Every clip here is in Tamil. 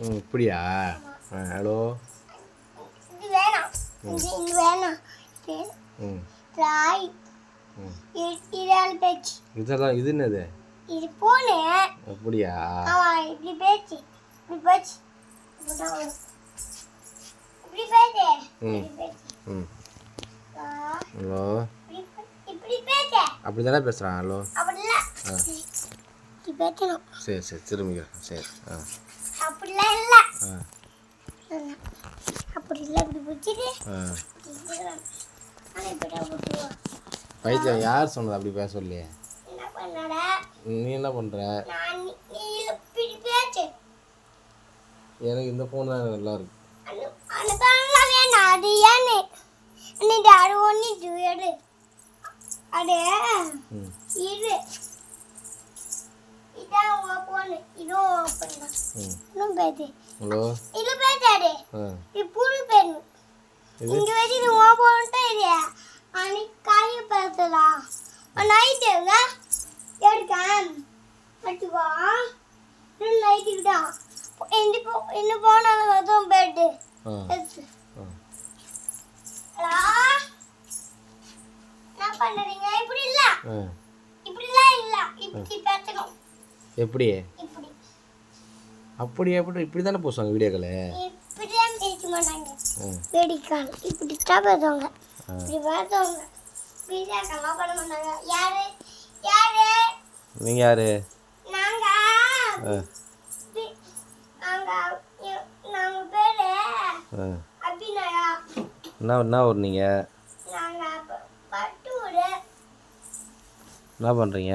ம் இப்படியா ஆ ஹலோ? இது வேணாம். இது இது வேணாம். ம். ராய். இதால் பேச்சு. இதெல்லாம் இது என்னது? இது பூனை. அப்படியா? ஆமா இப்படி பேச்சு. இப்படி பேச்சு. இப்படி பேச்சு. ம். ம். ஹலோ? இப்படி பேச்சு. அப்படி தானே பேசுகிறான் ஹலோ அப்படிலாம் பேசணும் சரி சரி திரும்பிக்கிறேன் சரி ஆ. அப்படிலாம் இல்லை. ஆ. அப்படி இல்லை இப்படி பிடிச்சிட்டு பைத்தியம் யார் சொன்னது அப்படி பேச சொல்லி? என்ன பண்ணாட நீ என்ன பண்ணுற எனக்கு இந்த ஃபோன் தான் நல்லா இருக்கு. அது ஏன்னு நீ அது ஒன்று எடு. அடே. பேத்தாடு ஆ இது புது பேரு இது இங்க வச்சு இது உன் போன்ட்டு இது அன்னைக்கு காய பேசலாம் நைட்டுங்க எடுக்கேன் வச்சுக்கோ நைட்டுக்கு தான் இந்த இன்னும் போனாலும் அதுவும் பெட்டு என்ன பண்ணுறீங்க இப்படி இல்ல இப்படிலாம் இல்ல இப்படி பேசணும் எப்படி? அப்படி எப்படி இப்படி தானே போசுவாங்க வீடியோக்களை? வெடிக்கால் இப்படி தான் பேசுவாங்க. இப்படி பேசுவாங்க. பீஸாக்கெல்லாம் பண்ண மாட்டாங்க. யாரு? யாரு? நீங்கள் யார்? பேரு அபிநயா. என்ன என்ன ஊர் நீங்கள் பட்டூரு என்ன பண்ணுறீங்க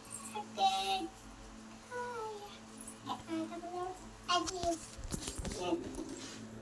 again. Hi. I, I, I, I, I, I,